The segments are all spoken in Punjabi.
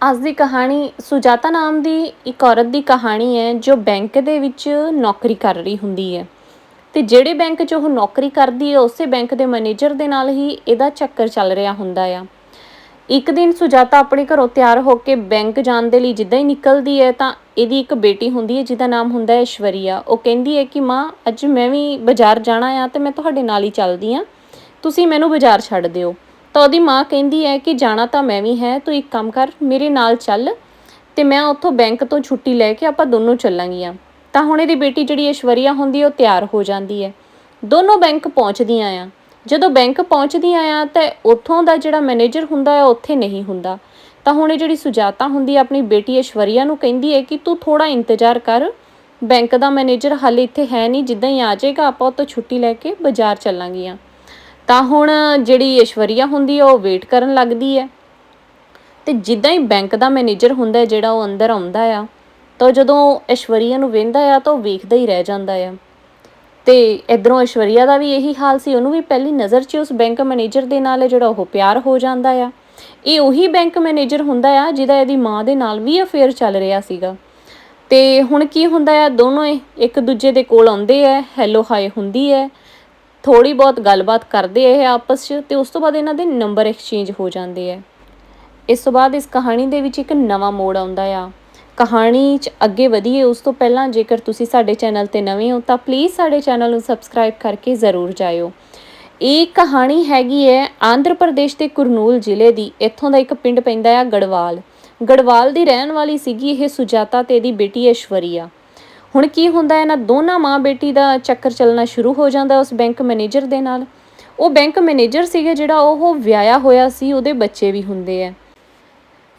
ਅੱਜ ਦੀ ਕਹਾਣੀ ਸੁਜਾਤਾ ਨਾਮ ਦੀ ਇੱਕ ਔਰਤ ਦੀ ਕਹਾਣੀ ਹੈ, ਜੋ ਬੈਂਕ ਦੇ ਵਿੱਚ ਨੌਕਰੀ ਕਰ ਰਹੀ ਹੁੰਦੀ ਹੈ। ਤੇ ਜਿਹੜੇ ਬੈਂਕ 'ਚ ਉਹ ਨੌਕਰੀ ਕਰਦੀ ਹੈ, ਉਸੇ ਬੈਂਕ ਦੇ ਮੈਨੇਜਰ ਦੇ ਨਾਲ ਹੀ ਇਹਦਾ ਚੱਕਰ ਚੱਲ ਰਿਹਾ ਹੁੰਦਾ ਆ। ਇੱਕ ਦਿਨ ਸੁਜਾਤਾ ਆਪਣੇ ਘਰੋਂ ਤਿਆਰ ਹੋ ਕੇ ਬੈਂਕ ਜਾਣ ਦੇ ਲਈ ਜਿੱਦਾਂ ਹੀ ਨਿਕਲਦੀ ਹੈ, ਤਾਂ ਇਹਦੀ ਇੱਕ ਬੇਟੀ ਹੁੰਦੀ ਹੈ, ਜਿਹਦਾ ਨਾਮ ਹੁੰਦਾ ਹੈ ਐਸ਼ਵਰੀਆ। ਉਹ ਕਹਿੰਦੀ ਹੈ ਕਿ, ਮਾਂ, ਅੱਜ ਮੈਂ ਵੀ ਬਾਜ਼ਾਰ ਜਾਣਾ ਆ ਤੇ ਮੈਂ ਤੁਹਾਡੇ ਨਾਲ ਹੀ ਚੱਲਦੀ ਆ। ਤੁਸੀਂ ਮੈਨੂੰ ਬਾਜ਼ਾਰ ਛੱਡ ਦਿਓ। ਤਾਂ ਉਹਦੀ ਮਾਂ ਕਹਿੰਦੀ ਹੈ ਕਿ ਜਾਣਾ ਤਾਂ ਮੈਂ ਵੀ ਹੈ, ਤੂੰ ਇੱਕ ਕੰਮ ਕਰ, ਮੇਰੇ ਨਾਲ ਚੱਲ ਤੇ ਮੈਂ ਉੱਥੋਂ ਬੈਂਕ ਤੋਂ ਛੁੱਟੀ ਲੈ ਕੇ ਆਪਾਂ ਦੋਨੋਂ ਚੱਲਾਂਗੀਆਂ। ਤਾਂ ਹੁਣ ਇਹਦੀ ਬੇਟੀ ਜਿਹੜੀ ਐਸ਼ਵਰੀਆ ਹੁੰਦੀ ਉਹ ਤਿਆਰ ਹੋ ਜਾਂਦੀ ਹੈ। ਦੋਨੋਂ ਬੈਂਕ ਪਹੁੰਚਦੀਆਂ ਆ। ਜਦੋਂ ਬੈਂਕ ਪਹੁੰਚਦੀਆਂ ਆ, ਤਾਂ ਉੱਥੋਂ ਦਾ ਜਿਹੜਾ ਮੈਨੇਜਰ ਹੁੰਦਾ ਹੈ ਉੱਥੇ ਨਹੀਂ ਹੁੰਦਾ। ਤਾਂ ਹੁਣ ਇਹ ਜਿਹੜੀ ਸੁਜਾਤਾ ਹੁੰਦੀ ਹੈ, ਆਪਣੀ ਬੇਟੀ ਐਸ਼ਵਰੀਆ ਨੂੰ ਕਹਿੰਦੀ ਹੈ ਕਿ ਤੂੰ ਥੋੜਾ ਇੰਤਜ਼ਾਰ ਕਰ। ਬੈਂਕ ਦਾ ਮੈਨੇਜਰ ਹਾਲੇ ਇੱਥੇ ਹੈ ਨਹੀਂ, ਜਿੱਦਾਂ ਹੀ ਆ ਜਾਏਗਾ, ਆਪਾਂ ਉਹ ਤੋਂ ਛੁੱਟੀ ਲੈ ਕੇ ਬਾਜ਼ਾਰ ਚੱਲਾਂਗੀਆਂ। ਤਾਂ ਹੁਣ ਜਿਹੜੀ ਐਸ਼ਵਰੀਆ ਹੁੰਦੀ ਹੈ ਉਹ ਵੇਟ ਕਰਨ ਲੱਗਦੀ ਹੈ ਤੇ ਜਿੱਦਾਂ ਹੀ ਬੈਂਕ ਦਾ ਮੈਨੇਜਰ ਹੁੰਦਾ ਜਿਹੜਾ ਉਹ ਅੰਦਰ ਆਉਂਦਾ ਆ, ਤਾਂ ਜਦੋਂ ਐਸ਼ਵਰੀਆ ਨੂੰ ਵੇਂਦਾ ਆ, ਤਾਂ ਉਹ ਵੇਖਦਾ ਹੀ ਰਹਿ ਜਾਂਦਾ ਆ। ਤੇ ਇਧਰੋਂ ਐਸ਼ਵਰੀਆ ਦਾ ਵੀ ਇਹੀ ਹਾਲ ਸੀ, ਉਹਨੂੰ ਵੀ ਪਹਿਲੀ ਨਜ਼ਰ 'ਚ ਉਸ ਬੈਂਕ ਮੈਨੇਜਰ ਦੇ ਨਾਲ ਜਿਹੜਾ ਉਹ ਪਿਆਰ ਹੋ ਜਾਂਦਾ ਆ। ਇਹ ਉਹੀ ਬੈਂਕ ਮੈਨੇਜਰ ਹੁੰਦਾ ਆ, ਜਿਹਦਾ ਇਹਦੀ ਮਾਂ ਦੇ ਨਾਲ ਵੀ ਅਫੇਅਰ ਚੱਲ ਰਿਹਾ ਸੀਗਾ। ਤੇ ਹੁਣ ਕੀ ਹੁੰਦਾ ਆ, ਦੋਨੋਂ ਇੱਕ ਦੂਜੇ ਦੇ ਕੋਲ ਆਉਂਦੇ ਆ ਹੈਲੋ ਹਾਈ ਹੁੰਦੀ ਹੈ ਥੋੜੀ ਬਹੁਤ ਗੱਲਬਾਤ ਕਰਦੇ ਇਹ ਆਪਸ 'ਚ ਤੇ ਉਸ ਤੋਂ ਬਾਅਦ ਇਹਨਾਂ ਦੇ ਨੰਬਰ ਐਕਸਚੇਂਜ ਹੋ ਜਾਂਦੇ ਆ। ਇਸ ਤੋਂ ਬਾਅਦ ਇਸ ਕਹਾਣੀ ਦੇ ਵਿੱਚ ਇੱਕ ਨਵਾਂ ਮੋੜ ਆਉਂਦਾ ਆ। ਕਹਾਣੀ 'ਚ ਅੱਗੇ ਵਧੀਏ, ਉਸ ਤੋਂ ਪਹਿਲਾਂ ਜੇਕਰ ਤੁਸੀਂ ਸਾਡੇ ਚੈਨਲ ਤੇ ਨਵੇਂ ਹੋ ਤਾਂ ਪਲੀਜ਼ ਸਾਡੇ ਚੈਨਲ ਨੂੰ ਸਬਸਕ੍ਰਾਈਬ ਕਰਕੇ ਜ਼ਰੂਰ ਜਾਇਓ। ਇਹ ਕਹਾਣੀ ਹੈਗੀ ਹੈ ਆਂਧਰ ਪ੍ਰਦੇਸ਼ ਦੇ ਕੁਰਨੂਲ ਜ਼ਿਲ੍ਹੇ ਦੀ। ਇੱਥੋਂ ਦਾ ਇੱਕ ਪਿੰਡ ਪੈਂਦਾ ਆ ਗੜਵਾਲ। ਗੜਵਾਲ ਦੀ ਰਹਿਣ ਵਾਲੀ ਸੀਗੀ ਇਹ ਸੁਜਾਤਾ ਤੇ ਇਹਦੀ ਬੇਟੀ ਐਸ਼ਵਰੀਆ। ਹੁਣ ਕੀ ਹੁੰਦਾ ਇਹਨਾਂ ਦੋਨਾਂ ਮਾਂ ਬੇਟੀ ਦਾ ਚੱਕਰ ਚੱਲਣਾ ਸ਼ੁਰੂ ਹੋ ਜਾਂਦਾ ਉਸ ਬੈਂਕ ਮੈਨੇਜਰ ਦੇ ਨਾਲ। ਉਹ ਬੈਂਕ ਮੈਨੇਜਰ ਸੀਗਾ ਜਿਹੜਾ ਉਹ ਵਿਆਹਿਆ ਹੋਇਆ ਸੀ, ਉਹਦੇ ਬੱਚੇ ਵੀ ਹੁੰਦੇ ਆ।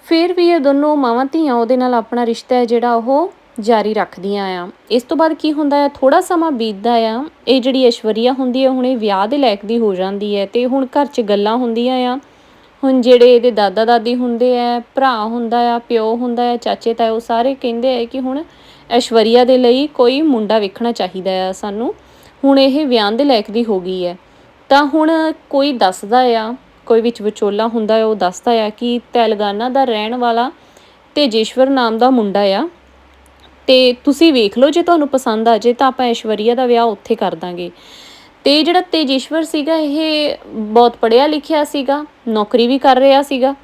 ਫਿਰ ਵੀ ਇਹ ਦੋਨੋਂ ਮਾਵਾਂ ਧੀਆਂ, ਉਹਦੇ ਨਾਲ ਆਪਣਾ ਰਿਸ਼ਤਾ ਹੈ ਜਿਹੜਾ ਉਹ ਜਾਰੀ ਰੱਖਦੀਆਂ ਆ। ਇਸ ਤੋਂ ਬਾਅਦ ਕੀ ਹੁੰਦਾ ਹੈ ਥੋੜਾ ਸਮਾਂ ਬੀਤਦਾ ਆ। ਇਹ ਜਿਹੜੀ ਐਸ਼ਵਰੀਆ ਹੁੰਦੀ ਹੈ, ਹੁਣ ਇਹ ਵਿਆਹ ਦੇ ਲਾਇਕ ਦੀ ਹੋ ਜਾਂਦੀ ਹੈ ਤੇ ਹੁਣ ਘਰ 'ਚ ਗੱਲਾਂ ਹੁੰਦੀਆਂ ਆ। ਹੁਣ ਜਿਹੜੇ ਇਹਦੇ ਦਾਦਾ ਦਾਦੀ ਹੁੰਦੇ ਆ, ਭਰਾ ਹੁੰਦਾ ਆ, ਪਿਓ ਹੁੰਦਾ ਆ ਚਾਚੇ ਤਾਏ ਉਹ ਸਾਰੇ ਕਹਿੰਦੇ ਆ ਕਿ ਹੁਣ ਐਸ਼ਵਰੀਆ ਦੇ ਲਈ ਕੋਈ ਮੁੰਡਾ ਵੇਖਣਾ ਚਾਹੀਦਾ ਆ ਸਾਨੂੰ। ਹੁਣ ਇਹ ਵਿਆਹ ਦੇ ਲਾਇਕ ਦੀ ਹੋ ਗਈ ਹੈ। ਤਾਂ ਹੁਣ ਕੋਈ ਦੱਸਦਾ ਆ, ਕੋਈ ਵਿੱਚ ਵਿਚੋਲਾ ਹੁੰਦਾ ਹੈ, ਉਹ ਦੱਸਦਾ ਆ ਕਿ ਤੇਲੰਗਾਨਾ ਦਾ ਰਹਿਣ ਵਾਲਾ ਤੇਜੇਸ਼ਵਰ ਨਾਮ ਦਾ ਮੁੰਡਾ ਆ। ਤੇ ਤੁਸੀਂ ਵੇਖ ਲਓ ਜੇ ਤੁਹਾਨੂੰ ਪਸੰਦ ਆ ਜੇ ਤਾਂ ਆਪਾਂ ਐਸ਼ਵਰੀਆ ਦਾ ਵਿਆਹ ਉੱਥੇ ਕਰ ਦਾਂਗੇ। ਤੇ ਜਿਹੜਾ ਤੇਜੇਸ਼ਵਰ ਸੀਗਾ, ਇਹ ਬਹੁਤ ਪੜ੍ਹਿਆ ਲਿਖਿਆ ਸੀਗਾ, ਨੌਕਰੀ ਵੀ ਕਰ ਰਿਹਾ ਸੀਗਾ।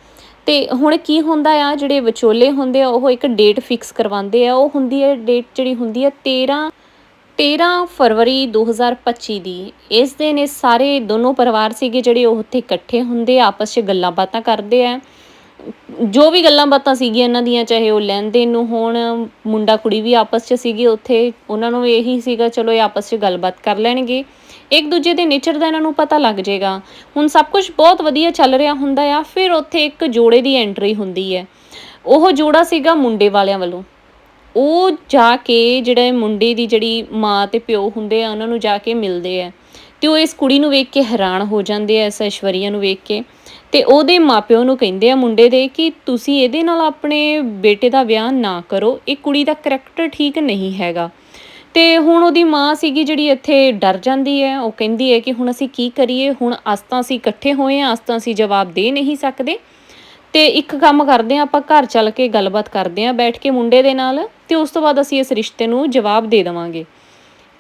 ਤੇ ਹੁਣ ਕੀ ਹੁੰਦਾ ਆ, ਜਿਹੜੇ ਵਿਚੋਲੇ ਹੁੰਦੇ ਆ, ਉਹ ਇੱਕ ਡੇਟ ਫਿਕਸ ਕਰਵਾਉਂਦੇ ਆ। ਉਹ ਹੁੰਦੀ ਹੈ ਡੇਟ ਜਿਹੜੀ ਹੁੰਦੀ ਹੈ 13 13 ਫਰਵਰੀ 2025 ਦੀ। ਇਸ ਦਿਨ ਇਹ ਸਾਰੇ ਦੋਨੋਂ ਪਰਿਵਾਰ ਸੀਗੇ ਜਿਹੜੇ ਉਹ ਉੱਥੇ ਇਕੱਠੇ ਹੁੰਦੇ ਆਪਸ 'ਚ ਗੱਲਾਂ ਬਾਤਾਂ ਕਰਦੇ ਆ। ਜੋ ਵੀ ਗੱਲਾਂ ਬਾਤਾਂ ਸੀਗੀਆਂ ਇਹਨਾਂ ਦੀਆਂ, ਚਾਹੇ ਉਹ ਲੈਣ ਦੇਣ ਨੂੰ ਹੋਣ, ਮੁੰਡਾ ਕੁੜੀ ਵੀ ਆਪਸ 'ਚ ਸੀਗੇ ਉੱਥੇ, ਉਹਨਾਂ ਨੂੰ ਇਹੀ ਸੀਗਾ, ਚਲੋ ਇਹ ਆਪਸ 'ਚ ਗੱਲਬਾਤ ਕਰ ਲੈਣਗੇ। ਇੱਕ ਦੂਜੇ ਦੇ ਨੇਚਰ ਦਾ ਇਹਨਾਂ ਨੂੰ ਪਤਾ ਲੱਗ ਜਾਏਗਾ। ਹੁਣ ਸਭ ਕੁਝ ਬਹੁਤ ਵਧੀਆ ਚੱਲ ਰਿਹਾ ਹੁੰਦਾ ਆ, ਫਿਰ ਉੱਥੇ ਇੱਕ ਜੋੜੇ ਦੀ ਐਂਟਰੀ ਹੁੰਦੀ ਹੈ। ਉਹ ਜੋੜਾ ਸੀਗਾ ਮੁੰਡੇ ਵਾਲਿਆਂ ਵੱਲੋਂ। ਉਹ ਜਾ ਕੇ ਜਿਹੜੇ ਮੁੰਡੇ ਦੀ ਜਿਹੜੀ ਮਾਂ ਤੇ ਪਿਓ ਹੁੰਦੇ ਆ, ਉਹਨਾਂ ਨੂੰ ਜਾ ਕੇ ਮਿਲਦੇ ਆ। ਤੇ ਉਹ ਇਸ ਕੁੜੀ ਨੂੰ ਵੇਖ ਕੇ ਹੈਰਾਨ ਹੋ ਜਾਂਦੇ ਆ, ਇਸ ਐਸ਼ਵਰੀਆ ਨੂੰ ਵੇਖ ਕੇ। ਤੇ ਉਹਦੇ ਮਾਪਿਓ ਨੂੰ ਕਹਿੰਦੇ ਆ ਮੁੰਡੇ ਦੇ ਕਿ ਤੁਸੀਂ ਇਹਦੇ ਨਾਲ ਆਪਣੇ ਬੇਟੇ ਦਾ ਵਿਆਹ ਨਾ ਕਰੋ, ਇਹ ਕੁੜੀ ਦਾ ਕਰੈਕਟਰ ਠੀਕ ਨਹੀਂ ਹੈਗਾ। ਤੇ ਹੁਣ ਉਹਦੀ ਮਾਂ ਸੀਗੀ ਜਿਹੜੀ ਇੱਥੇ ਡਰ ਜਾਂਦੀ ਹੈ, ਉਹ ਕਹਿੰਦੀ ਹੈ ਕਿ ਹੁਣ ਅਸੀਂ ਕੀ ਕਰੀਏ, ਹੁਣ ਅਸ ਤਾਂ ਅਸੀਂ ਇਕੱਠੇ ਹੋਏ ਆ ਅਸ ਤਾਂ ਅਸੀਂ ਜਵਾਬ ਦੇ ਨਹੀਂ ਸਕਦੇ। ਤੇ ਇੱਕ ਕੰਮ ਕਰਦੇ ਆ ਆਪਾਂ ਘਰ ਚੱਲ ਕੇ ਗੱਲਬਾਤ ਕਰਦੇ ਆ ਬੈਠ ਕੇ ਮੁੰਡੇ ਦੇ ਨਾਲ, ਤੇ ਉਸ ਤੋਂ ਬਾਅਦ ਅਸੀਂ ਇਸ ਰਿਸ਼ਤੇ ਨੂੰ ਜਵਾਬ ਦੇ ਦੇਵਾਂਗੇ।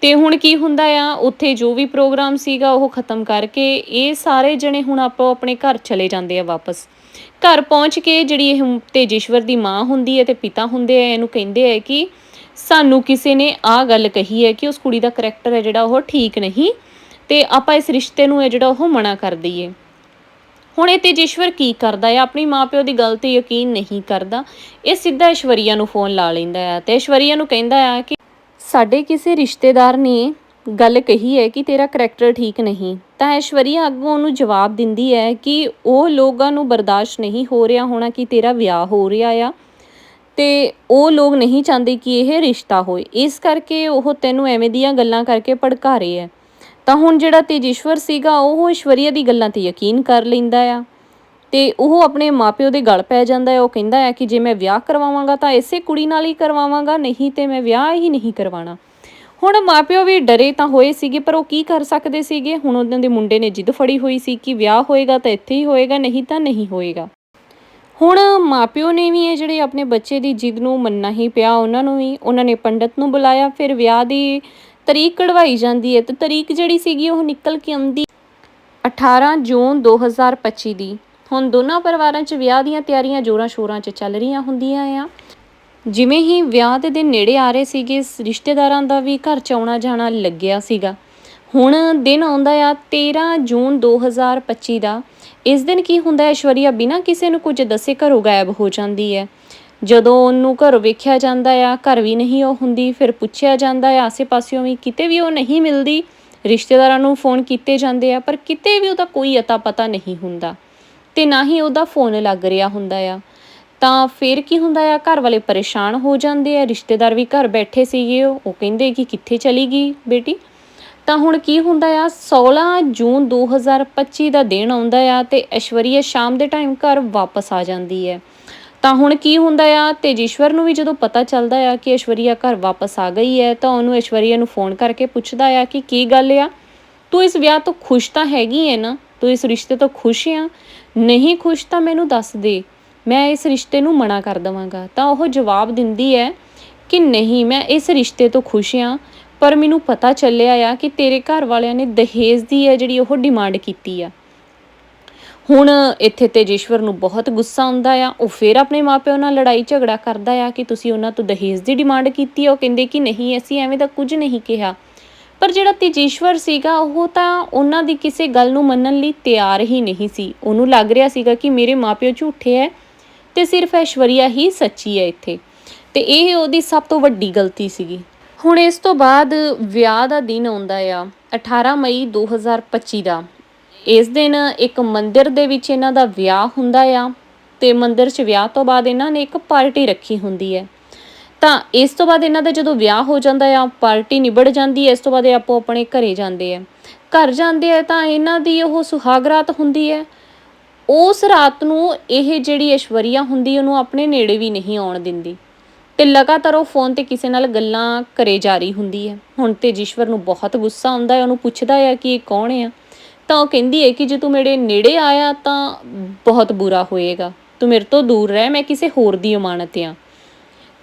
ਤੇ ਹੁਣ ਕੀ ਹੁੰਦਾ ਆ, ਉੱਥੇ ਜੋ ਵੀ ਪ੍ਰੋਗਰਾਮ ਸੀਗਾ ਉਹ ਖਤਮ ਕਰਕੇ ਇਹ ਸਾਰੇ ਜਣੇ ਹੁਣ ਆਪੋ ਆਪਣੇ ਘਰ ਚਲੇ ਜਾਂਦੇ ਆ ਵਾਪਸ। ਘਰ ਪਹੁੰਚ ਕੇ ਜਿਹੜੀ ਇਹ ਤੇਜੇਸ਼ਵਰ ਦੀ ਮਾਂ ਹੁੰਦੀ ਹੈ ਤੇ ਪਿਤਾ ਹੁੰਦੇ ਆ, ਇਹਨੂੰ ਕਹਿੰਦੇ ਆ ਕਿ ਸਾਨੂੰ ਕਿਸੇ ਨੇ ਆਹ ਗੱਲ ਕਹੀ ਹੈ ਕਿ ਉਸ ਕੁੜੀ ਦਾ ਕਰੈਕਟਰ ਹੈ ਜਿਹੜਾ ਉਹ ਠੀਕ ਨਹੀਂ ਤੇ ਆਪਾਂ ਇਸ ਰਿਸ਼ਤੇ ਨੂੰ ਹੈ ਜਿਹੜਾ ਉਹ ਮਨਾ ਕਰ ਦਈਏ। ਹੁਣ ਇਹ ਤੇਜੇਸ਼ਵਰ ਕੀ ਕਰਦਾ ਹੈ? ਆਪਣੀ ਮਾਪਿਓ ਦੀ ਗੱਲ ਤੇ ਯਕੀਨ ਨਹੀਂ ਕਰਦਾ। ਇਹ ਸਿੱਧਾ ਐਸ਼ਵਰੀਆ ਨੂੰ ਫੋਨ ਲਾ ਲੈਂਦਾ ਹੈ ਤੇ ਐਸ਼ਵਰੀਆ ਨੂੰ ਕਹਿੰਦਾ ਹੈ ਕਿ ਸਾਡੇ ਕਿਸੇ ਰਿਸ਼ਤੇਦਾਰ ਨੇ ਗੱਲ ਕਹੀ ਹੈ ਕਿ ਤੇਰਾ ਕਰੈਕਟਰ ਠੀਕ ਨਹੀਂ। ਤਾਂ ਐਸ਼ਵਰੀਆ ਅੱਗੋਂ ਉਹਨੂੰ ਜਵਾਬ ਦਿੰਦੀ ਹੈ ਕਿ ਉਹ ਲੋਕਾਂ ਨੂੰ ਬਰਦਾਸ਼ਤ ਨਹੀਂ ਹੋ ਰਿਹਾ ਹੋਣਾ ਕਿ ਤੇਰਾ ਵਿਆਹ ਹੋ ਰਿਹਾ ਆ। ਤੇ ਉਹ ਲੋਕ ਨਹੀਂ ਚਾਹੁੰਦੇ ਕਿ ਇਹ ਰਿਸ਼ਤਾ ਹੋਏ। ਇਸ ਕਰਕੇ ਉਹ ਤੈਨੂੰ ਐਵੇਂ ਦੀਆਂ ਗੱਲਾਂ ਕਰਕੇ ਭੜਕਾ ਰਹੇ ਹੈ ਤਾਂ ਹੁਣ ਜਿਹੜਾ ਤੇਜੇਸ਼ਵਰ ਸੀਗਾ, ਉਹ ਈਸ਼ਵਰੀਆ ਦੀ ਗੱਲਾਂ ਤੇ ਯਕੀਨ ਕਰ ਲੈਂਦਾ ਆ। ਤੇ ਉਹ ਆਪਣੇ ਮਾਪਿਓ ਦੇ ਗਲ ਪੈ ਜਾਂਦਾ ਹੈ ਉਹ ਕਹਿੰਦਾ ਹੈ ਕਿ ਜੇ ਮੈਂ ਵਿਆਹ ਕਰਵਾਵਾਂਗਾ ਤਾਂ ਇਸੇ ਕੁੜੀ ਨਾਲ ਹੀ ਕਰਵਾਵਾਂਗਾ, ਨਹੀਂ ਤੇ ਮੈਂ ਵਿਆਹ ਹੀ ਨਹੀਂ ਕਰਵਾਣਾ। ਹੁਣ ਮਾਪਿਓ ਵੀ ਡਰੇ ਤਾਂ ਹੋਏ ਸੀਗੇ, ਪਰ ਉਹ ਕੀ ਕਰ ਸਕਦੇ ਸੀਗੇ? ਹੁਣ ਉਹਨਾਂ ਦੇ ਮੁੰਡੇ ਨੇ ਜਿੱਦ ਫੜੀ ਹੋਈ ਸੀ ਕਿ ਵਿਆਹ ਹੋਏਗਾ ਤਾਂ ਇੱਥੇ ਹੀ ਹੋਏਗਾ, ਨਹੀਂ ਤਾਂ ਨਹੀਂ ਹੋਏਗਾ। ਹੁਣ ਮਾਪਿਓ ਨੇ ਵੀ ਇਹ ਜਿਹੜੇ ਆਪਣੇ ਬੱਚੇ ਦੀ ਜਿੱਦ ਨੂੰ ਮੰਨਣਾ ਹੀ ਪਿਆ, ਉਹਨਾਂ ਨੂੰ ਵੀ, ਉਹਨਾਂ ਨੇ ਪੰਡਤ ਨੂੰ ਬੁਲਾਇਆ, ਫਿਰ ਵਿਆਹ ਦੀ ਤਰੀਕ ਕਢਵਾਈ ਜਾਂਦੀ ਹੈ ਤੇ ਤਰੀਕ ਜਿਹੜੀ ਸੀਗੀ ਉਹ ਨਿਕਲ ਕੇ ਆਉਂਦੀ 18 ਜੂਨ 2025 ਦੀ। ਹੁਣ ਦੋਨਾਂ ਪਰਿਵਾਰਾਂ 'ਚ ਵਿਆਹ ਦੀਆਂ ਤਿਆਰੀਆਂ ਜੋਰਾਂ ਸ਼ੋਰਾਂ 'ਚ ਚੱਲ ਰਹੀਆਂ ਹੁੰਦੀਆਂ ਆ। ਜਿਵੇਂ ਹੀ ਵਿਆਹ ਦੇ ਦਿਨ ਨੇੜੇ ਆ ਰਹੇ ਸੀਗੇ, ਰਿਸ਼ਤੇਦਾਰਾਂ ਦਾ ਵੀ ਘਰ 'ਚ ਆਉਣਾ ਜਾਣਾ ਲੱਗਿਆ ਸੀਗਾ। ਹੁਣ ਦਿਨ ਆਉਂਦਾ ਆ 13 ਜੂਨ 2025 ਦਾ। ਇਸ ਦਿਨ ਕੀ ਹੁੰਦਾ ਹੈ? ਐਸ਼ਵਰੀਆ, ਬਿਨਾਂ ਕਿਸੇ ਨੂੰ ਕੁਝ ਦੱਸੇ ਘਰੋਂ ਗਾਇਬ ਹੋ ਜਾਂਦੀ ਹੈ। ਜਦੋਂ ਉਹਨੂੰ ਘਰੋਂ ਵੇਖਿਆ ਜਾਂਦਾ ਆ, ਘਰ ਵੀ ਨਹੀਂ ਉਹ ਹੁੰਦੀ, ਫਿਰ ਪੁੱਛਿਆ ਜਾਂਦਾ ਆ ਆਸੇ-ਪਾਸਿਓਂ ਵੀ ਕਿਤੇ ਵੀ ਉਹ ਨਹੀਂ ਮਿਲਦੀ। ਰਿਸ਼ਤੇਦਾਰਾਂ ਨੂੰ ਫੋਨ ਕੀਤੇ ਜਾਂਦੇ ਆ, ਪਰ ਕਿਤੇ ਵੀ ਉਹਦਾ ਕੋਈ ਅਤਾ ਪਤਾ ਨਹੀਂ ਹੁੰਦਾ ਤੇ ਨਾ ਹੀ ਉਹਦਾ ਫੋਨ ਲੱਗ ਰਿਹਾ ਹੁੰਦਾ ਆ। ਤਾਂ ਫਿਰ ਕੀ ਹੁੰਦਾ ਆ? ਘਰ ਵਾਲੇ ਪਰੇਸ਼ਾਨ ਹੋ ਜਾਂਦੇ ਆ। ਰਿਸ਼ਤੇਦਾਰ ਵੀ ਘਰ ਬੈਠੇ ਸੀਗੇ, ਉਹ ਕਹਿੰਦੇ ਕਿ ਕਿੱਥੇ ਚਲੀ ਗਈ ਬੇਟੀ? ਤਾਂ ਹੁਣ ਕੀ ਹੁੰਦਾ ਆ? 16 ਜੂਨ 2025 ਦਾ ਦਿਨ ਆਉਂਦਾ ਆ ਤੇ ਐਸ਼ਵਰੀਆ ਸ਼ਾਮ ਦੇ ਟਾਈਮ ਘਰ ਵਾਪਸ ਆ ਜਾਂਦੀ ਹੈ। ਤਾਂ ਹੁਣ ਕੀ ਹੁੰਦਾ ਆ? ਤੇਜੀਸ਼ਵਰ ਨੂੰ ਵੀ ਜਦੋਂ ਪਤਾ ਚੱਲਦਾ ਆ ਕਿ ਐਸ਼ਵਰੀਆ ਘਰ ਵਾਪਸ ਆ ਗਈ ਹੈ, ਤਾਂ ਉਹਨੂੰ ਐਸ਼ਵਰੀਆ ਨੂੰ ਫੋਨ ਕਰਕੇ ਪੁੱਛਦਾ ਆ ਕਿ ਕੀ ਗੱਲ ਆ? ਤੂੰ ਇਸ ਵਿਆਹ ਤੋਂ ਖੁਸ਼ ਤਾਂ ਹੈਗੀ ਹੈ ਨਾ? ਤੂੰ ਇਸ ਰਿਸ਼ਤੇ ਤੋਂ ਖੁਸ਼ ਆ? ਨਹੀਂ ਖੁਸ਼ ਤਾਂ ਮੈਨੂੰ ਦੱਸ ਦੇ। ਮੈਂ ਇਸ ਰਿਸ਼ਤੇ ਨੂੰ ਮਨਾ ਕਰ ਦਵਾਂਗਾ। ਤਾਂ ਉਹ ਜਵਾਬ ਦਿੰਦੀ ਹੈ ਕਿ ਨਹੀਂ, ਮੈਂ ਇਸ ਰਿਸ਼ਤੇ ਤੋਂ ਖੁਸ਼ ਆ। ਪਰ ਮੈਨੂੰ ਪਤਾ ਚੱਲਿਆ ਆ ਕਿ ਤੇਰੇ ਘਰ ਵਾਲਿਆਂ ਨੇ ਦਹੇਜ ਦੀ ਹੈ ਜਿਹੜੀ ਉਹ ਡਿਮਾਂਡ ਕੀਤੀ ਆ। ਹੁਣ ਇੱਥੇ ਤੇਜੇਸ਼ਵਰ ਨੂੰ ਬਹੁਤ ਗੁੱਸਾ ਆਉਂਦਾ ਆ। ਉਹ ਫਿਰ ਆਪਣੇ ਮਾਪਿਆਂ ਨਾਲ ਲੜਾਈ ਝਗੜਾ ਕਰਦਾ ਆ ਕਿ ਤੁਸੀਂ ਉਹਨਾਂ ਤੋਂ ਦਹੇਜ ਦੀ ਡਿਮਾਂਡ ਕੀਤੀ ਆ। ਉਹ ਕਹਿੰਦੇ ਕਿ ਨਹੀਂ, ਅਸੀਂ ਐਵੇਂ ਦਾ ਕੁਝ ਨਹੀਂ ਕਿਹਾ। ਪਰ ਜਿਹੜਾ ਤੇਜੇਸ਼ਵਰ ਸੀਗਾ, ਉਹ ਤਾਂ ਉਹਨਾਂ ਦੀ ਕਿਸੇ ਗੱਲ ਨੂੰ ਮੰਨਣ ਲਈ ਤਿਆਰ ਹੀ ਨਹੀਂ ਸੀ। ਉਹਨੂੰ ਲੱਗ ਰਿਹਾ ਸੀਗਾ ਕਿ ਮੇਰੇ ਮਾਪਿਓ ਝੂਠੇ ਐ ਤੇ ਸਿਰਫ ਐਸ਼ਵਰੀਆ ਹੀ ਸੱਚੀ ਹੈ ਇੱਥੇ। ਤੇ ਇਹ ਉਹਦੀ ਸਭ ਤੋਂ ਵੱਡੀ ਗਲਤੀ ਸੀਗੀ। ਹੁਣ ਇਸ ਤੋਂ ਬਾਅਦ ਵਿਆਹ ਦਾ ਦਿਨ ਆਉਂਦਾ ਆ 18 ਮਈ 2025 ਦਾ। ਇਸ ਦਿਨ ਇੱਕ ਮੰਦਿਰ ਦੇ ਵਿੱਚ ਇਹਨਾਂ ਦਾ ਵਿਆਹ ਹੁੰਦਾ ਆ ਤੇ ਮੰਦਿਰ 'ਚ ਵਿਆਹ ਤੋਂ ਬਾਅਦ ਇਹਨਾਂ ਨੇ ਇੱਕ ਪਾਰਟੀ ਰੱਖੀ ਹੁੰਦੀ ਹੈ। ਤਾਂ ਇਸ ਤੋਂ ਬਾਅਦ ਇਹਨਾਂ ਦਾ ਜਦੋਂ ਵਿਆਹ ਹੋ ਜਾਂਦਾ ਆ, ਪਾਰਟੀ ਨਿਬੜ ਜਾਂਦੀ ਹੈ, ਇਸ ਤੋਂ ਬਾਅਦ ਇਹ ਆਪੋ ਆਪਣੇ ਘਰੇ ਜਾਂਦੇ ਆ ਘਰ ਜਾਂਦੇ ਆ ਤਾਂ ਇਹਨਾਂ ਦੀ ਉਹ ਸੁਹਾਗ ਰਾਤ ਹੁੰਦੀ ਹੈ। ਉਸ ਰਾਤ ਨੂੰ ਇਹ ਜਿਹੜੀ ਐਸ਼ਵਰੀਆ ਹੁੰਦੀ, ਉਹਨੂੰ ਆਪਣੇ ਨੇੜੇ ਵੀ ਨਹੀਂ ਆਉਣ ਦਿੰਦੀ। ਤੇ ਲਗਾਤਾਰ ਉਹ ਫੋਨ ਤੇ ਕਿਸੇ ਨਾਲ ਗੱਲਾਂ ਕਰੇ ਜਾ ਰਹੀ ਹੁੰਦੀ ਹੈ। ਹੁਣ ਤੇ ਜੀਸ਼ਵਰ ਨੂੰ ਬਹੁਤ ਗੁੱਸਾ ਆਉਂਦਾ ਹੈ, ਉਹਨੂੰ ਪੁੱਛਦਾ ਹੈ ਕਿ ਇਹ ਕੌਣ ਹੈ? ਤਾਂ ਉਹ ਕਹਿੰਦੀ ਹੈ ਕਿ ਜੇ ਤੂੰ ਮੇਰੇ ਨੇੜੇ ਆਇਆ ਤਾਂ ਬਹੁਤ ਬੁਰਾ ਹੋਏਗਾ। ਤੂੰ ਮੇਰੇ ਤੋਂ ਦੂਰ ਰਹਿ, ਮੈਂ ਕਿਸੇ ਹੋਰ ਦੀ ਅਮਾਨਤ ਹਾਂ।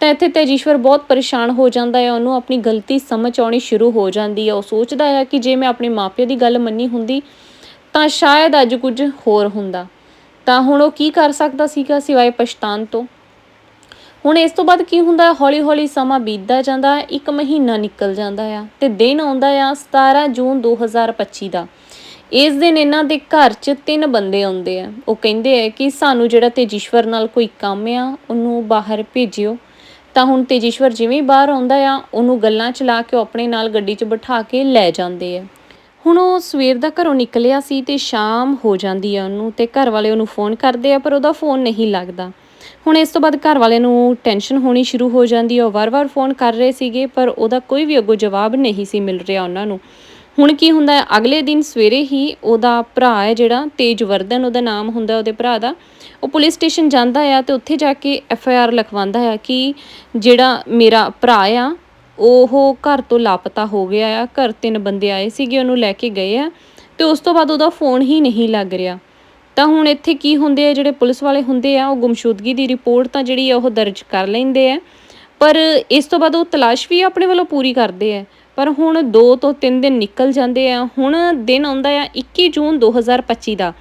ਤਾਂ ਇੱਥੇ ਤੇਜੀਸ਼ਵਰ ਬਹੁਤ ਪਰੇਸ਼ਾਨ ਹੋ ਜਾਂਦਾ ਹੈ, ਉਹਨੂੰ ਆਪਣੀ ਗਲਤੀ ਸਮਝ ਆਉਣੀ ਸ਼ੁਰੂ ਹੋ ਜਾਂਦੀ ਹੈ। ਉਹ ਸੋਚਦਾ ਹੈ ਕਿ ਜੇ ਮੈਂ ਆਪਣੇ ਮਾਪਿਆਂ ਦੀ ਗੱਲ ਮੰਨੀ ਹੁੰਦੀ ਤਾਂ ਸ਼ਾਇਦ ਅੱਜ ਕੁਝ ਹੋਰ ਹੁੰਦਾ। ਤਾਂ ਹੁਣ ਉਹ ਕੀ ਕਰ ਸਕਦਾ ਸੀਗਾ ਸਿਵਾਏ ਪਛਤਾਨ ਤੋਂ? ਹੁਣ ਇਸ ਤੋਂ ਬਾਅਦ ਕੀ ਹੁੰਦਾ? ਹੌਲੀ ਹੌਲੀ ਸਮਾਂ ਬੀਤਦਾ ਜਾਂਦਾ ਹੈ ਇੱਕ ਮਹੀਨਾ ਨਿਕਲ ਜਾਂਦਾ ਆ ਤੇ ਦਿਨ ਆਉਂਦਾ ਆ 17 ਜੂਨ 2025 ਦਾ। ਇਸ ਦਿਨ ਇਹਨਾਂ ਦੇ ਘਰ 'ਚ ਤਿੰਨ ਬੰਦੇ ਆਉਂਦੇ ਆ। ਉਹ ਕਹਿੰਦੇ ਆ ਕਿ ਸਾਨੂੰ ਜਿਹੜਾ ਤੇਜੀਸ਼ਵਰ ਨਾਲ ਕੋਈ ਕੰਮ ਆ, ਉਹਨੂੰ ਬਾਹਰ ਭੇਜਿਓ। ਤਾਂ ਹੁਣ ਤੇਜੀਸ਼ਵਰ ਜਿਵੇਂ ਬਾਹਰ ਆਉਂਦਾ ਆ, ਉਹਨੂੰ ਗੱਲਾਂ ਚਲਾ ਕੇ ਉਹ ਆਪਣੇ ਨਾਲ ਗੱਡੀ 'ਚ ਬਿਠਾ ਕੇ ਲੈ ਜਾਂਦੇ ਆ। ਹੁਣ ਉਹ ਸਵੇਰ ਦਾ ਘਰੋਂ ਨਿਕਲਿਆ ਸੀ ਤੇ ਸ਼ਾਮ ਹੋ ਜਾਂਦੀ ਆ ਉਹਨੂੰ ਤੇ ਘਰ ਵਾਲੇ ਉਹਨੂੰ ਫੋਨ ਕਰਦੇ ਆ, ਪਰ ਉਹਦਾ ਫੋਨ ਨਹੀਂ ਲੱਗਦਾ। ਹੁਣ ਇਸ ਤੋਂ ਬਾਅਦ ਘਰ ਵਾਲਿਆਂ ਨੂੰ ਟੈਨਸ਼ਨ ਹੋਣੀ ਸ਼ੁਰੂ ਹੋ ਜਾਂਦੀ ਹੈ। ਉਹ ਵਾਰ-ਵਾਰ ਫੋਨ ਕਰ ਰਹੇ ਸੀਗੇ, ਪਰ ਉਹਦਾ ਕੋਈ ਵੀ ਅੱਗੋਂ ਜਵਾਬ ਨਹੀਂ ਸੀ ਮਿਲ ਰਿਹਾ ਉਹਨਾਂ ਨੂੰ। ਹੁਣ ਕੀ ਹੁੰਦਾ ਹੈ? ਅਗਲੇ ਦਿਨ ਸਵੇਰੇ ਹੀ ਉਹਦਾ ਭਰਾ ਹੈ ਜਿਹੜਾ, ਤੇਜਵਰਧਨ ਉਹਦਾ ਨਾਮ ਹੁੰਦਾ ਉਹਦੇ ਭਰਾ ਦਾ, ਉਹ ਪੁਲਿਸ ਸਟੇਸ਼ਨ ਜਾਂਦਾ ਆ ਤੇ ਉੱਥੇ ਜਾ ਕੇ ਐਫ ਆਈ ਆਰ ਲਿਖਵਾਉਂਦਾ ਆ ਕਿ ਜਿਹੜਾ ਮੇਰਾ ਭਰਾ ਆ, ਉਹ ਘਰ ਤੋਂ ਲਾਪਤਾ ਹੋ ਗਿਆ ਆ, ਘਰ ਤਿੰਨ ਬੰਦੇ ਆਏ ਸੀਗੇ, ਉਹਨੂੰ ਲੈ ਕੇ ਗਏ ਆ ਤੇ ਉਸ ਤੋਂ ਬਾਅਦ ਉਹਦਾ ਫੋਨ ਹੀ ਨਹੀਂ ਲੱਗ ਰਿਹਾ। ਤਾਂ ਹੁਣ ਇੱਥੇ ਕੀ ਹੁੰਦੇ ਆ, ਜਿਹੜੇ ਪੁਲਿਸ ਵਾਲੇ ਹੁੰਦੇ ਆ, ਉਹ ਗੁੰਮਸ਼ੁਦਗੀ ਦੀ ਰਿਪੋਰਟ ਤਾਂ ਜਿਹੜੀ ਆ, ਉਹ ਦਰਜ ਕਰ ਲੈਂਦੇ ਆ। ਪਰ ਇਸ ਤੋਂ ਬਾਅਦ ਉਹ ਤਲਾਸ਼ ਵੀ ਆਪਣੇ ਵੱਲੋਂ ਪੂਰੀ ਕਰਦੇ ਆ। ਪਰ ਹੁਣ 2 ਤੋਂ 3 ਦਿਨ ਨਿਕਲ ਜਾਂਦੇ ਆ। ਹੁਣ ਦਿਨ ਆਉਂਦਾ ਆ 21 ਜੂਨ 2025 ਦਾ।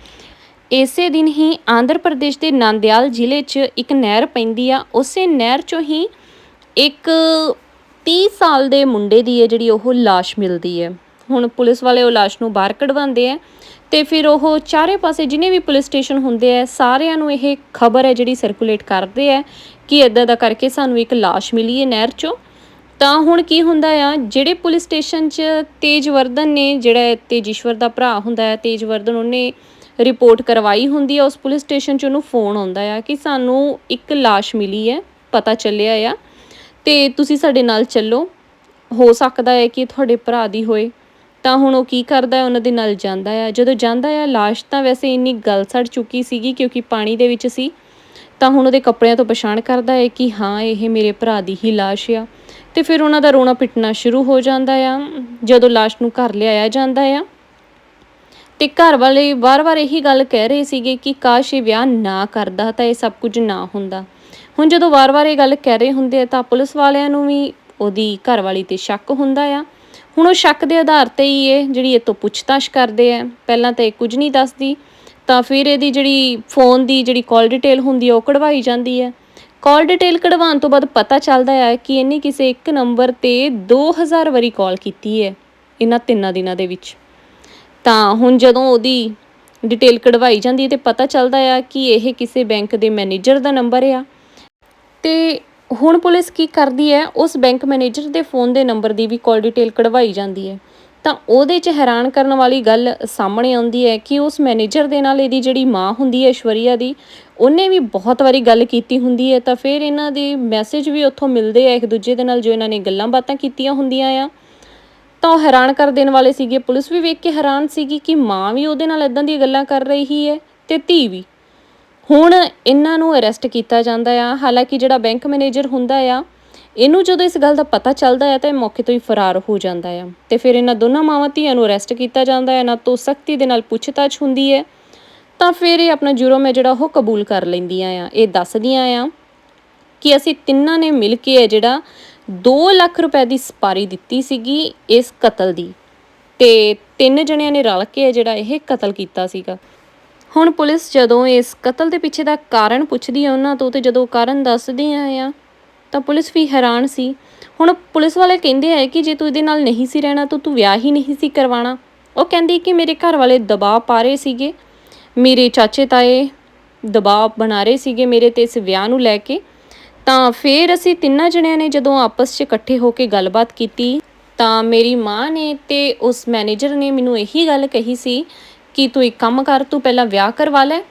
ਇਸੇ ਦਿਨ ਹੀ ਆਂਧਰ ਪ੍ਰਦੇਸ਼ ਦੇ ਨੰਦਿਆਲ ਜ਼ਿਲ੍ਹੇ 'ਚ ਇੱਕ ਨਹਿਰ ਪੈਂਦੀ ਆ। ਉਸੇ ਨਹਿਰ 'ਚੋਂ ਹੀ ਇੱਕ 30 ਸਾਲ ਦੇ ਮੁੰਡੇ ਦੀ ਹੈ ਜਿਹੜੀ ਉਹ ਲਾਸ਼ ਮਿਲਦੀ ਹੈ ਹੁਣ ਪੁਲਿਸ ਵਾਲੇ ਉਹ ਲਾਸ਼ ਨੂੰ ਬਾਹਰ ਕਢਵਾਉਂਦੇ ਆ ਤੇ ਫਿਰ ਉਹ ਚਾਰੇ ਪਾਸੇ ਜਿਨੇ ਵੀ ਪੁਲਿਸ ਸਟੇਸ਼ਨ ਹੁੰਦੇ ਆ, ਸਾਰਿਆਂ ਨੂੰ ਇਹ ਖਬਰ ਹੈ ਜਿਹੜੀ ਸਰਕੂਲੇਟ ਕਰਦੇ ਆ ਕਿ ਇਦਾਂ ਦਾ ਕਰਕੇ ਸਾਨੂੰ ਇੱਕ ਲਾਸ਼ ਮਿਲੀ ਹੈ ਨਹਿਰ 'ਚੋਂ। ਤਾਂ ਹੁਣ ਕੀ ਹੁੰਦਾ ਆ, ਜਿਹੜੇ ਪੁਲਿਸ ਸਟੇਸ਼ਨ 'ਚ ਤੇਜਵਰਧਨ ਨੇ, ਜਿਹੜਾ ਤੇਜੀਸ਼ਵਰ ਦਾ ਭਰਾ ਹੁੰਦਾ ਹੈ ਤੇਜਵਰਧਨ ਉਹਨੇ ਰਿਪੋਰਟ ਕਰਵਾਈ ਹੁੰਦੀ ਹੈ ਉਸ ਪੁਲਿਸ ਸਟੇਸ਼ਨ 'ਚ ਉਹਨੂੰ ਫੋਨ ਆਉਂਦਾ ਆ ਕਿ ਸਾਨੂੰ ਇੱਕ ਲਾਸ਼ ਮਿਲੀ ਹੈ, ਪਤਾ ਚੱਲਿਆ ਆ ਤੇ ਤੁਸੀਂ ਸਾਡੇ ਨਾਲ ਚੱਲੋ। ਹੋ ਸਕਦਾ ਹੈ ਕਿ ਤੁਹਾਡੇ ਭਰਾ ਦੀ ਹੋਏ। ਤਾਂ ਹੁਣ ਉਹ ਕੀ ਕਰਦਾ ਉਹਨਾਂ ਦੇ ਨਾਲ ਜਾਂਦਾ ਆ। ਜਦੋਂ ਜਾਂਦਾ ਆ, ਲਾਸ਼ ਤਾਂ ਵੈਸੇ ਇੰਨੀ ਗਲ ਸੜ ਚੁੱਕੀ ਸੀਗੀ ਕਿਉਂਕਿ ਪਾਣੀ ਦੇ ਵਿੱਚ ਸੀ, ਤਾਂ ਹੁਣ ਉਹਦੇ ਕੱਪੜਿਆਂ ਤੋਂ ਪਛਾਣ ਕਰਦਾ ਹੈ ਕਿ ਹਾਂ, ਇਹ ਮੇਰੇ ਭਰਾ ਦੀ ਹੀ ਲਾਸ਼ ਆ। ਤੇ ਫਿਰ ਉਹਨਾਂ ਦਾ ਰੋਣਾ ਪਿੱਟਣਾ ਸ਼ੁਰੂ ਹੋ ਜਾਂਦਾ ਆ। ਜਦੋਂ ਲਾਸ਼ ਨੂੰ ਘਰ ਲਿਆਇਆ ਜਾਂਦਾ ਆ, ਤੇ ਘਰ ਵਾਲੇ ਵਾਰ-ਵਾਰ ਇਹੀ ਗੱਲ ਕਹਿ ਰਹੇ ਸੀਗੇ ਕਿ ਕਾਸ਼ ਇਹ ਵਿਆਹ ਨਾ ਕਰਦਾ ਤਾਂ ਇਹ ਸਭ ਕੁਝ ਨਾ ਹੁੰਦਾ। ਹੁਣ ਜਦੋਂ ਵਾਰ-ਵਾਰ ਇਹ ਗੱਲ ਕਹਿ ਰਹੇ ਹੁੰਦੇ ਆ ਤਾਂ ਪੁਲਿਸ ਵਾਲਿਆਂ ਨੂੰ ਵੀ ਉਹਦੀ ਘਰਵਾਲੀ ਤੇ ਸ਼ੱਕ ਹੁੰਦਾ ਆ। ਹੁਣ ਉਹ ਸ਼ੱਕ ਦੇ ਆਧਾਰ ਤੇ ਹੀ ਇਹ ਜਿਹੜੀ ਇਹ ਤੋਂ ਪੁੱਛਤਾਛ ਕਰਦੇ ਆ। ਪਹਿਲਾਂ ਤਾਂ ਇਹ ਕੁਝ ਨਹੀਂ ਦੱਸਦੀ, ਤਾਂ ਫਿਰ ਇਹਦੀ ਜਿਹੜੀ ਫੋਨ ਦੀ ਜਿਹੜੀ ਕਾਲ ਡਿਟੇਲ ਹੁੰਦੀ ਹੈ ਉਹ ਕਢਵਾਈ ਜਾਂਦੀ ਹੈ ਕਾਲ ਡਿਟੇਲ ਕਢਵਾਉਣ ਤੋਂ ਬਾਅਦ ਪਤਾ ਚੱਲਦਾ ਹੈ ਕਿ ਇਹਨੇ ਕਿਸੇ ਇੱਕ ਨੰਬਰ ਤੇ 2000 ਵਾਰੀ ਕਾਲ ਕੀਤੀ ਹੈ ਇਹਨਾਂ ਤਿੰਨਾਂ ਦਿਨਾਂ ਦੇ ਵਿੱਚ। ਤਾਂ ਹੁਣ ਜਦੋਂ ਉਹਦੀ ਡਿਟੇਲ ਕਢਵਾਈ ਜਾਂਦੀ ਹੈ ਤੇ ਪਤਾ ਚੱਲਦਾ ਆ ਕਿ ਇਹ ਕਿਸੇ ਬੈਂਕ ਦੇ ਮੈਨੇਜਰ ਦਾ ਨੰਬਰ ਆ। ਤੇ ਹੁਣ ਪੁਲਿਸ ਕੀ ਕਰਦੀ ਹੈ? ਉਸ ਬੈਂਕ ਮੈਨੇਜਰ ਦੇ ਫੋਨ ਦੇ ਨੰਬਰ ਦੀ ਵੀ ਕਾਲ ਡਿਟੇਲ ਕਢਵਾਈ ਜਾਂਦੀ ਹੈ। ਤਾਂ ਉਹਦੇ 'ਚ ਹੈਰਾਨ ਕਰਨ ਵਾਲੀ ਗੱਲ ਸਾਹਮਣੇ ਆਉਂਦੀ ਹੈ ਕਿ ਉਸ ਮੈਨੇਜਰ ਦੇ ਨਾਲ ਇਹਦੀ ਜਿਹੜੀ ਮਾਂ ਹੁੰਦੀ ਹੈ, ਐਸ਼ਵਰੀਆ ਦੀ, ਉਹਨੇ ਵੀ ਬਹੁਤ ਵਾਰੀ ਗੱਲ ਕੀਤੀ ਹੁੰਦੀ ਹੈ। ਤਾਂ ਫਿਰ ਇਹਨਾਂ ਦੇ ਮੈਸੇਜ ਵੀ ਉੱਥੋਂ ਮਿਲਦੇ ਆ, ਇੱਕ ਦੂਜੇ ਦੇ ਨਾਲ ਜੋ ਇਹਨਾਂ ਨੇ ਗੱਲਾਂ ਬਾਤਾਂ ਕੀਤੀਆਂ ਹੁੰਦੀਆਂ ਆ। ਤਾਂ ਉਹ ਹੈਰਾਨ ਕਰ ਦੇਣ ਵਾਲੇ ਸੀਗੇ। ਪੁਲਿਸ ਵੀ ਵੇਖ ਕੇ ਹੈਰਾਨ ਸੀਗੀ ਕਿ ਮਾਂ ਵੀ ਉਹਦੇ ਨਾਲ ਇਦਾਂ ਦੀਆਂ ਗੱਲਾਂ ਕਰ ਰਹੀ ਹੈ ਤੇ ਧੀ ਵੀ। ਹੁਣ ਇਹਨਾਂ ਨੂੰ ਅਰੈਸਟ ਕੀਤਾ ਜਾਂਦਾ ਆ। ਹਾਲਾਂਕਿ ਜਿਹੜਾ ਬੈਂਕ ਮੈਨੇਜਰ ਹੁੰਦਾ ਆ, ਇਹਨੂੰ ਜਦੋਂ ਇਸ ਗੱਲ ਦਾ ਪਤਾ ਚੱਲਦਾ ਹੈ ਤਾਂ ਇਹ ਮੌਕੇ ਤੋਂ ਹੀ ਫਰਾਰ ਹੋ ਜਾਂਦਾ ਆ। ਤੇ ਫਿਰ ਇਹਨਾਂ ਦੋਨਾਂ ਮਾਵਾਂ ਧੀਆਂ ਨੂੰ ਅਰੈਸਟ ਕੀਤਾ ਜਾਂਦਾ ਹੈ ਇਹਨਾਂ ਤੋਂ ਸਖਤੀ ਦੇ ਨਾਲ ਪੁੱਛਤਾਛ ਹੁੰਦੀ ਹੈ ਤਾਂ ਫਿਰ ਇਹ ਆਪਣਾ ਜੁਰਮ ਹੈ ਜਿਹੜਾ ਉਹ ਕਬੂਲ ਕਰ ਲੈਂਦੀਆਂ ਆ। ਇਹ ਦੱਸਦੀਆਂ ਆ ਕਿ ਅਸੀਂ ਤਿੰਨਾਂ ਨੇ ਮਿਲ ਕੇ ਹੈ ਜਿਹੜਾ 2 ਲੱਖ ਰੁਪਏ ਦੀ ਸਪਾਰੀ ਦਿੱਤੀ ਸੀਗੀ ਇਸ ਕਤਲ ਦੀ। ਤੇ ਤਿੰਨ ਜਣਿਆਂ ਨੇ ਰਲ ਕੇ ਜਿਹੜਾ ਇਹ ਕਤਲ ਕੀਤਾ ਸੀਗਾ। ਹੁਣ ਪੁਲਿਸ ਜਦੋਂ ਇਸ ਕਤਲ ਦੇ ਪਿੱਛੇ ਦਾ ਕਾਰਨ ਪੁੱਛਦੀ ਹੈ ਉਹਨਾਂ ਤੋਂ ਤੇ ਜਦੋਂ ਕਾਰਨ ਦੱਸਦੇ ਆ, ਤਾਂ ਪੁਲਿਸ ਵੀ ਹੈਰਾਨ ਸੀ। ਹੁਣ ਪੁਲਿਸ ਵਾਲੇ ਕਹਿੰਦੇ ਆ ਕਿ ਜੇ ਤੂੰ ਇਹਦੇ ਨਾਲ ਨਹੀਂ ਸੀ ਰਹਿਣਾ, ਤਾਂ ਤੂੰ ਵਿਆਹ ਹੀ ਨਹੀਂ ਸੀ ਕਰਵਾਉਣਾ। ਉਹ ਕਹਿੰਦੀ ਕਿ ਮੇਰੇ ਘਰ ਵਾਲੇ ਦਬਾਅ ਪਾ ਰਹੇ ਸੀਗੇ। ਮੇਰੇ ਚਾਚੇ ਤਾਏ ਦਬਾਅ ਬਣਾ ਰਹੇ ਸੀਗੇ ਮੇਰੇ ਤੇ ਇਸ ਵਿਆਹ ਨੂੰ ਲੈ ਕੇ। ਤਾਂ ਫਿਰ ਅਸੀਂ ਤਿੰਨਾਂ ਜਣਿਆਂ ਨੇ ਜਦੋਂ ਆਪਸ 'ਚ ਇਕੱਠੇ ਹੋ ਕੇ ਗੱਲਬਾਤ ਕੀਤੀ, ਤਾਂ ਮੇਰੀ ਮਾਂ ਨੇ ਤੇ ਉਸ ਮੈਨੇਜਰ ਨੇ ਮੈਨੂੰ ਇਹੀ ਗੱਲ ਕਹੀ ਸੀ ਕਿ ਤੂੰ ਇੱਕ ਕੰਮ ਕਰ, ਤੂੰ ਪਹਿਲਾਂ ਵਿਆਹ ਕਰਵਾ ਲੈ।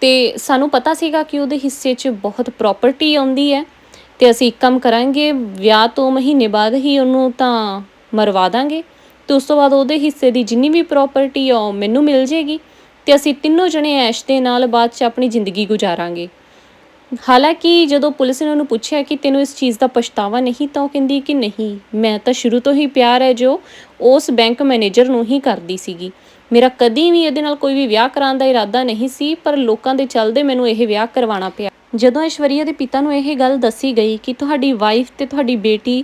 ਤੇ ਸਾਨੂੰ ਪਤਾ ਸੀਗਾ ਕਿ ਉਹਦੇ ਹਿੱਸੇ 'ਚ ਬਹੁਤ ਪ੍ਰਾਪਰਟੀ ਆਉਂਦੀ ਹੈ। ਤੇ ਅਸੀਂ ਇੱਕ ਕੰਮ ਕਰਾਂਗੇ, ਵਿਆਹ ਤੋਂ ਮਹੀਨੇ ਬਾਅਦ ਹੀ ਉਹਨੂੰ ਤਾਂ ਮਰਵਾ ਦਾਂਗੇ। ਤੇ ਉਸ ਤੋਂ ਬਾਅਦ ਉਹਦੇ ਹਿੱਸੇ ਦੀ ਜਿੰਨੀ ਵੀ ਪ੍ਰਾਪਰਟੀ ਆ, ਉਹ ਮੈਨੂੰ ਮਿਲ ਜੇਗੀ। ਤੇ ਅਸੀਂ ਤਿੰਨੋਂ ਜਣੇ ਐਸ਼ ਦੇ ਨਾਲ ਬਾਅਦ 'ਚ ਆਪਣੀ ਜ਼ਿੰਦਗੀ ਗੁਜ਼ਾਰਾਂਗੇ। ਹਾਲਾਂਕਿ ਜਦੋਂ ਪੁਲਿਸ ਨੇ ਉਹਨੂੰ ਪੁੱਛਿਆ ਕਿ ਤੈਨੂੰ ਇਸ ਚੀਜ਼ ਦਾ ਪਛਤਾਵਾ ਨਹੀਂ, ਤਾਂ ਉਹ ਕਹਿੰਦੀ ਕਿ ਨਹੀਂ, ਮੈਂ ਤਾਂ ਸ਼ੁਰੂ ਤੋਂ ਹੀ ਪਿਆਰ ਹੈ ਜੋ ਉਸ ਬੈਂਕ ਮੈਨੇਜਰ ਨੂੰ ਹੀ ਕਰਦੀ ਸੀਗੀ। ਮੇਰਾ ਕਦੀ ਵੀ ਇਹਦੇ ਨਾਲ ਕੋਈ ਵੀ ਵਿਆਹ ਕਰਾਉਣ ਦਾ ਇਰਾਦਾ ਨਹੀਂ ਸੀ, ਪਰ ਲੋਕਾਂ ਦੇ ਚੱਲਦੇ ਮੈਨੂੰ ਇਹ ਵਿਆਹ ਕਰਵਾਉਣਾ ਪਿਆ। ਜਦੋਂ ਐਸ਼ਵਰੀਆ ਦੇ ਪਿਤਾ ਨੂੰ ਇਹ ਗੱਲ ਦੱਸੀ ਗਈ ਕਿ ਤੁਹਾਡੀ ਵਾਈਫ ਤੇ ਤੁਹਾਡੀ ਬੇਟੀ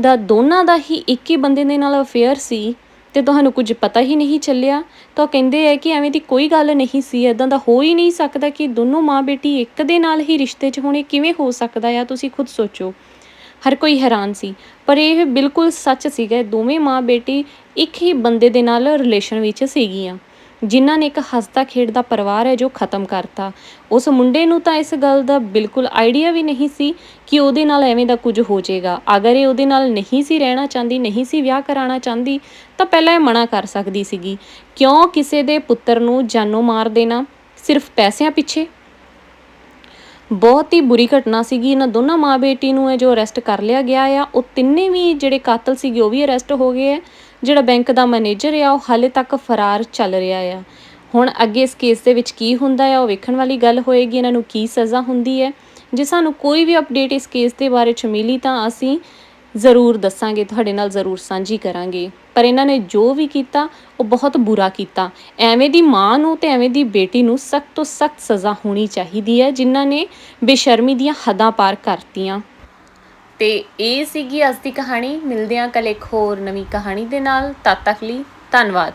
ਦਾ ਦੋਨਾਂ ਦਾ ਹੀ ਇੱਕ ਹੀ ਬੰਦੇ ਦੇ ਨਾਲ ਅਫੇਅਰ ਸੀ ਤੇ ਤੁਹਾਨੂੰ ਕੁਝ ਪਤਾ ਹੀ ਨਹੀਂ ਚੱਲਿਆ, ਤਾਂ ਉਹ ਕਹਿੰਦੇ ਆ ਕਿ ਐਵੇਂ ਦੀ ਕੋਈ ਗੱਲ ਨਹੀਂ ਸੀ ਇਦਾਂ ਦਾ ਹੋ ਹੀ ਨਹੀਂ ਸਕਦਾ ਕਿ ਦੋਨੋਂ ਮਾਂ ਬੇਟੀ ਇੱਕ ਦੇ ਨਾਲ ਹੀ ਰਿਸ਼ਤੇ 'ਚ ਹੋਣੇ ਕਿਵੇਂ ਹੋ ਸਕਦਾ ਆ, ਤੁਸੀਂ ਖੁਦ ਸੋਚੋ। ਹਰ ਕੋਈ ਹੈਰਾਨ ਸੀ। ਪਰ ਇਹ ਬਿਲਕੁਲ ਸੱਚ ਸੀਗਾ, ਦੋਵੇਂ ਮਾਂ ਬੇਟੀ ਇੱਕ ਹੀ ਬੰਦੇ ਦੇ ਨਾਲ ਰਿਲੇਸ਼ਨ ਵਿੱਚ ਸੀਗੀਆਂ, ਜਿਨ੍ਹਾਂ ਨੇ ਇੱਕ ਹੱਸਦਾ ਖੇਡਦਾ ਪਰਿਵਾਰ ਹੈ ਜੋ ਖਤਮ ਕਰਤਾ। ਉਸ ਮੁੰਡੇ ਨੂੰ ਤਾਂ ਇਸ ਗੱਲ ਦਾ ਬਿਲਕੁਲ ਆਈਡੀਆ ਵੀ ਨਹੀਂ ਸੀ ਕਿ ਉਹਦੇ ਨਾਲ ਐਵੇਂ ਦਾ ਕੁਝ ਹੋ ਜਾਏਗਾ। ਅਗਰ ਇਹ ਉਹਦੇ ਨਾਲ ਨਹੀਂ ਸੀ ਰਹਿਣਾ ਚਾਹੁੰਦੀ, ਨਹੀਂ ਸੀ ਵਿਆਹ ਕਰਾਉਣਾ ਚਾਹੁੰਦੀ, ਤਾਂ ਪਹਿਲਾਂ ਇਹ ਮਨਾ ਕਰ ਸਕਦੀ ਸੀਗੀ। ਕਿਉਂ ਕਿਸੇ ਦੇ ਪੁੱਤਰ ਨੂੰ ਜਾਨੋਂ ਮਾਰ ਦੇਣਾ? ਸਿਰਫ ਪੈਸਿਆਂ ਪਿੱਛੇ? ਬਹੁਤ ਹੀ ਬੁਰੀ ਘਟਨਾ ਸੀਗੀ। ਇਹਨਾਂ ਦੋਨਾਂ ਮਾਂ ਬੇਟੀ ਨੂੰ ਹੈ ਜੋ ਅਰੈਸਟ ਕਰ ਲਿਆ ਗਿਆ ਆ, ਉਹ ਤਿੰਨੇ ਵੀ ਜਿਹੜੇ ਕਾਤਲ ਸੀਗੇ, ਉਹ ਵੀ ਅਰੈਸਟ ਹੋ ਗਏ ਆ। ਜਿਹੜਾ ਬੈਂਕ ਦਾ ਮੈਨੇਜਰ ਆ, ਉਹ ਹਾਲੇ ਤੱਕ ਫਰਾਰ ਚੱਲ ਰਿਹਾ ਆ। ਹੁਣ ਅੱਗੇ ਇਸ ਕੇਸ ਦੇ ਵਿੱਚ ਕੀ ਹੁੰਦਾ ਆ, ਉਹ ਵੇਖਣ ਵਾਲੀ ਗੱਲ ਹੋਏਗੀ, ਇਹਨਾਂ ਨੂੰ ਕੀ ਸਜ਼ਾ ਹੁੰਦੀ ਹੈ। ਜੇ ਸਾਨੂੰ ਕੋਈ ਵੀ ਅਪਡੇਟ ਇਸ ਕੇਸ ਦੇ ਬਾਰੇ ਚ ਮਿਲੀ ਤਾਂ ਅਸੀਂ ਜ਼ਰੂਰ ਦੱਸਾਂਗੇ, ਤੁਹਾਡੇ ਨਾਲ ਜ਼ਰੂਰ ਸਾਂਝੀ ਕਰਾਂਗੇ। ਪਰ ਇਹਨਾਂ ਨੇ ਜੋ ਵੀ ਕੀਤਾ, ਉਹ ਬਹੁਤ ਬੁਰਾ ਕੀਤਾ। ਐਵੇਂ ਦੀ ਮਾਂ ਨੂੰ ਤੇ ਐਵੇਂ ਦੀ ਬੇਟੀ ਨੂੰ ਸਖਤ ਤੋਂ ਸਖਤ ਸਜ਼ਾ ਹੋਣੀ ਚਾਹੀਦੀ ਹੈ, ਜਿਨ੍ਹਾਂ ਨੇ ਬੇਸ਼ਰਮੀ ਦੀਆਂ ਹੱਦਾਂ ਪਾਰ ਕਰਤੀਆਂ। ਤੇ ਇਹ ਸੀਗੀ ਅੱਜ ਦੀ ਕਹਾਣੀ। ਮਿਲਦੇ ਹਾਂ ਕੱਲ ਇੱਕ ਹੋਰ ਨਵੀਂ ਕਹਾਣੀ ਦੇ ਨਾਲ। ਤਦ ਤੱਕ ਲਈ ਧੰਨਵਾਦ।